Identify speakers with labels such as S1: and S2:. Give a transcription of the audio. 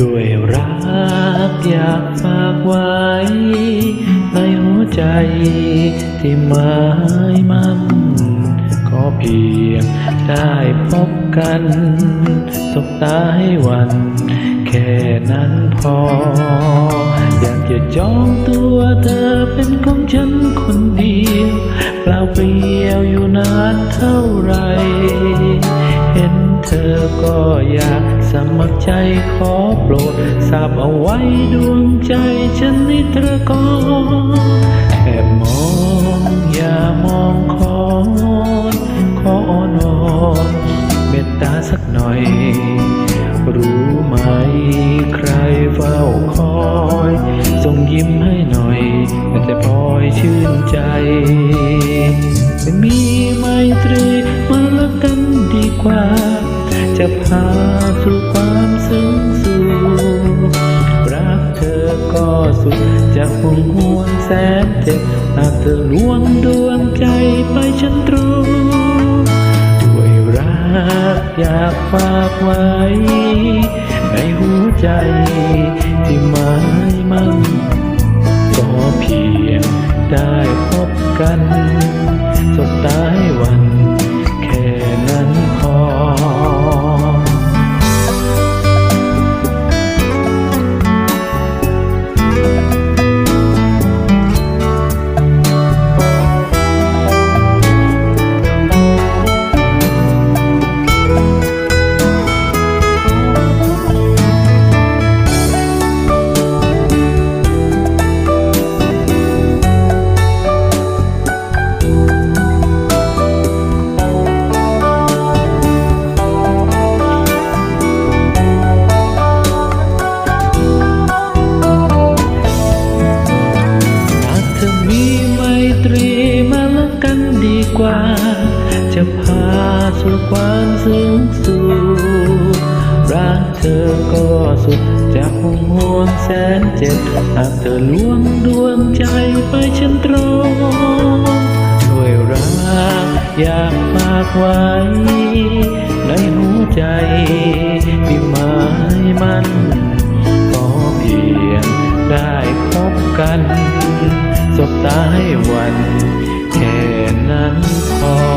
S1: ด้วยรักอยากฝากไว้ ในหัวใจที่หมายมั่นขอเพียงได้พบกัน สบตาให้วัน แค่นั้นพอ อยากจะจองตัวเธอเป็นของฉันคนเดียวเปล่าเปลี่ยวอยู่นานเท่าไหรเห็น เธอก็อยากสมัครใจขอโปรดทราบเอาไว้ดวงใจฉันนี่เธอก็แอบมองอย่ามองคอนขออ้อนวอนเมตตาสักหน่อย รู้ไหมใครเฝ้าคอยส่งยิ้มให้หน่อยแต่พลอยชื่นใจมีไม จะพาสู่ความซึ้งสู่รักเธอก็สุดจะห่วงห่วงแสนเจ็บหากเธอลวงดวงใจไปฉันตรู้ด้วยรักอยากฝากไว้ ในหัวใจที่หมายมั่นก็เพียงได้พบกัน ตรีมาลบกันดีกว่า จะพาสู่ความสูงสูงรักเธอก็สุดจะหงห่วงแสนเจ็บหากเธอลวงดวงใจไปฉันตรงด้วยรักอยากฝากไว้ในหัวใจที่หมาย วัน แค่นั้นพอ